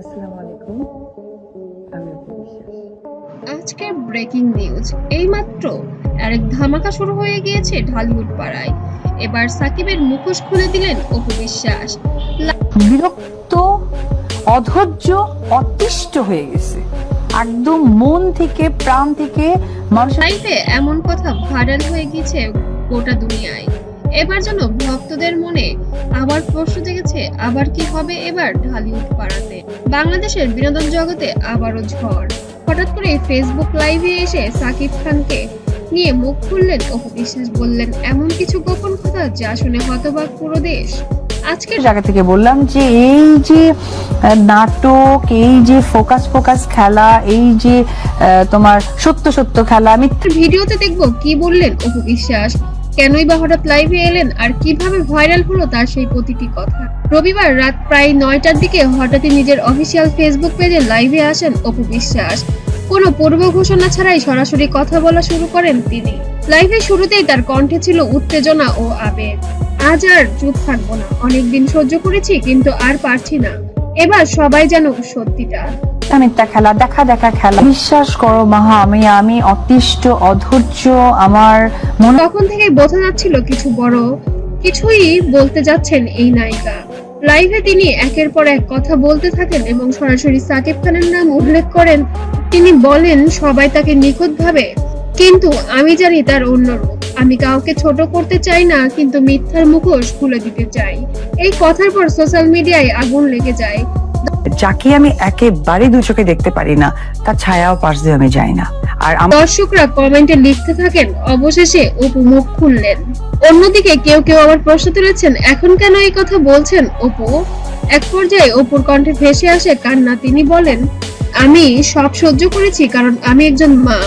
আসসালামু আলাইকুম। আমি বিশ্বাস। আজকের ব্রেকিং নিউজ এইমাত্র আরেক ধামাকা শুরু হয়ে গিয়েছে ঢালিউড পাড়ায়। এবার সাকিবের মুখোশ খুলে দিলেন অপু বিশ্বাস। বিরক্ত অধৈর্য অতিষ্ঠ হয়ে গেছে। একদম মন থেকে প্রাণ থেকে লাইফে এমন কথা ভাইরাল হয়ে গিয়েছে গোটা দুনিয়ায়। এবার যেন ভক্তদের মনে আবার প্রশ্ন জেগেছে আবার কি হবে এবার ঢালিউড পাড়াতে? বাংলাদেশের বিনোদন জগতে আবারও ঝড়। হঠাৎ করে ফেসবুক লাইভে এসে সাকিব খানকে নিয়ে মুখ খুললেন অপু বিশ্বাস বললেন এমন কিছু গোপন কথা যা শুনে হতবাক পুরো দেশ? আজকের জায়গা থেকে বললাম যে এই যে নাটক এই যে ফোকাস ফোকাস খেলা এই যে তোমার সত্য সত্য খেলা আমি ভিডিওতে দেখব কি বললেন অপু বিশ্বাস কেনই বা হঠাৎ লাইভে এলেন? আর কীভাবে ভাইরাল হলো তার সেই প্রতিটি কথা? রবিবার রাত প্রায় নয়টার দিকে হঠাৎই নিজের অফিসিয়াল ফেসবুক পেজে লাইভে আসেন অপু বিশ্বাস। কোনো পূর্ব ঘোষণা ছাড়াই সরাসরি কথা বলা শুরু করেন তিনি। লাইভের শুরুতেই তার কণ্ঠে ছিল উত্তেজনা ও আবেগ। আজ আর চুপ থাকব না। অনেকদিন সহ্য করেছি, কিন্তু আর পারছি না। এবার সবাই যেন সত্যিটা। মিথ্যা খেলা, দেখা দেখা খেলা। বিশ্বাস করো মাহা আমি আমি অতিষ্ঠ, অধৈর্য, আমার মনে তখন থেকে বোঝা যাচ্ছিল কিছু বড়, কিছুই বলতে যাচ্ছেন এই নায়িকা। লাইভে তিনি একের পর এক কথা বলতে থাকেন এবং সরাসরি সাকিব খানের নাম উল্লেখ করেন। তিনি বলেন, সবাই তাকে নিখুঁত ভাবে, কিন্তু আমি জানি তার অন্য রূপ। আমি কাউকে ছোট করতে চাই না, কিন্তু মিথ্যার মুখোশ খুলে দিতে চাই। এই কথার পর সোশ্যাল মিডিয়ায় আগুন লেগে যায়। যাকে আমি একেবারে দু চোখে দেখতে পারি না, তার ছায়াও পাশ দিয়ে আমি যাই না। আর দর্শকরা কমেন্টে লিখতে থাকেন, অবশেষে অপু মুখ খুললেন। অন্যদিকে কেউ কেউ আবার প্রশ্ন তুলেছেন, এখন কেন এই কথা বলছেন অপু? এক পর্যায়ে অপুর কণ্ঠে ভেসে আসে কান্না, তিনি বলেন, আমি সব সহ্য করেছি, কারণ আমি একজন মা।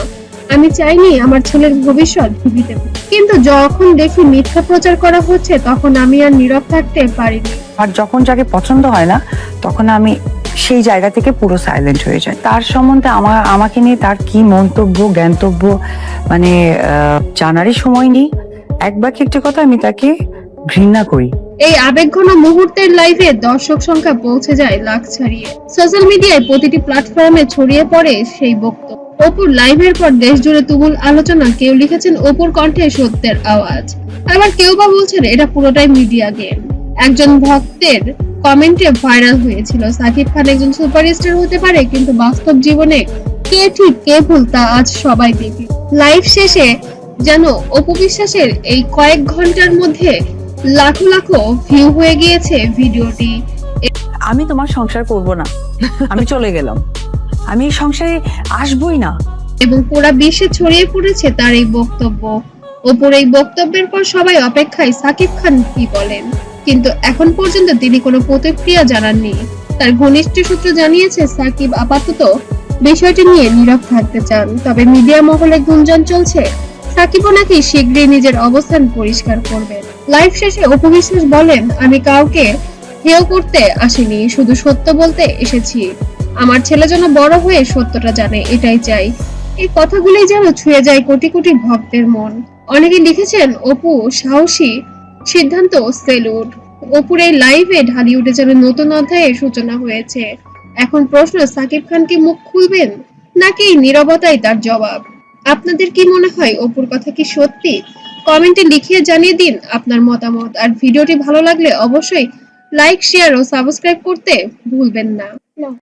আমি চাইনি আমার ছেলের ভবিষ্যৎ পড়ুক। কিন্তু যখন দেখি মিথ্যা প্রচার করা হচ্ছে তখন আমি আর নীরব থাকতে পারিনি। আর যখন যাকে পছন্দ হয় না তখন আমি সেই জায়গা থেকে পুরো সাইলেন্ট হয়ে যায় তার সম্বন্ধে আমার আমাকে নিয়ে তার কি মন্তব্য জ্ঞানতব্য মানে জানারই সময় নেই। এক বাকি একটা কথা আমি তাকে ঘৃণা করি। এই আবেগঘন মুহূর্তের লাইভে দর্শক সংখ্যা পৌঁছে যায় লাখ ছাড়িয়ে। সোশ্যাল মিডিয়ায় প্রতিটি প্ল্যাটফর্মে ছড়িয়ে পড়ে সেই বক্তব্য। অপুর লাইভের পর দেশ জুড়ে তুমুল আলোচনা, কেউ লিখেছেন অপুর কণ্ঠে সত্যের আওয়াজ। আবার কেউ বা বলছেন এটা পুরোটাই মিডিয়া গেম। একজন ভক্তের কমেন্টে ভাইরাল হয়েছিল, সাকিব খান একজন সুপারস্টার হতে পারে, কিন্তু বাস্তব জীবনে কে ঠিক, কে ভুল তা আজ সবাই দেখে। লাইভ শেষে যেন অপু বিশ্বাসের এই কয়েক ঘণ্টার মধ্যে লাখো লাখো ভিউ হয়ে গিয়েছে ভিডিওটি। আমি তোমার সংসার করব না। আমি চলে গেলাম। আমি এই সংসারে আসবই না। এবং পুরা বিশ্বে ছড়িয়ে পড়েছে তার এই বক্তব্য। ওপর এই বক্তব্যের পর সবাই অপেক্ষায় সাকিব খান কি বলেন? কিন্তু এখন পর্যন্ত তিনি কোনো প্রতিক্রিয়া জানাননি। তার ঘনিষ্ঠ সূত্র জানিয়েছে, সাকিব আপাতত বিষয়টি নিয়ে নীরব থাকতে চান। তবে মিডিয়া মহলে গুঞ্জন চলছে, সাকিবও নাকি শীঘ্রই নিজের অবস্থান পরিষ্কার করবেন। লাইভ শেষে অপবিশ্বাস বলেন, আমি কাউকে হেয় করতে আসিনি, শুধু সত্য বলতে এসেছি। আমার ছেলে যেন বড় হয়ে সত্যটা জানে, এটাই চাই। এই কথাগুলোই যেন ছুঁয়ে যায় কোটি কোটি ভক্তের মন। অনেকে লিখেছেন, অপু, সাহসী, সিদ্ধান্ত সেলুট। অপুর এই লাইভে ঢালিউডে যেন নতুন অধ্যায়ের সূচনা হয়েছে। এখন প্রশ্ন, সাকিব খান কি মুখ খুলবেন? নাকি নীরবতাই তার জবাব? আপনাদের কি মনে হয় অপুর কথা কি সত্যি? কমেন্টে লিখিয়ে জানিয়ে দিন আপনার মতামত। আর ভিডিওটি ভালো লাগলে অবশ্যই লাইক, শেয়ার ও সাবস্ক্রাইব করতে ভুলবেন না।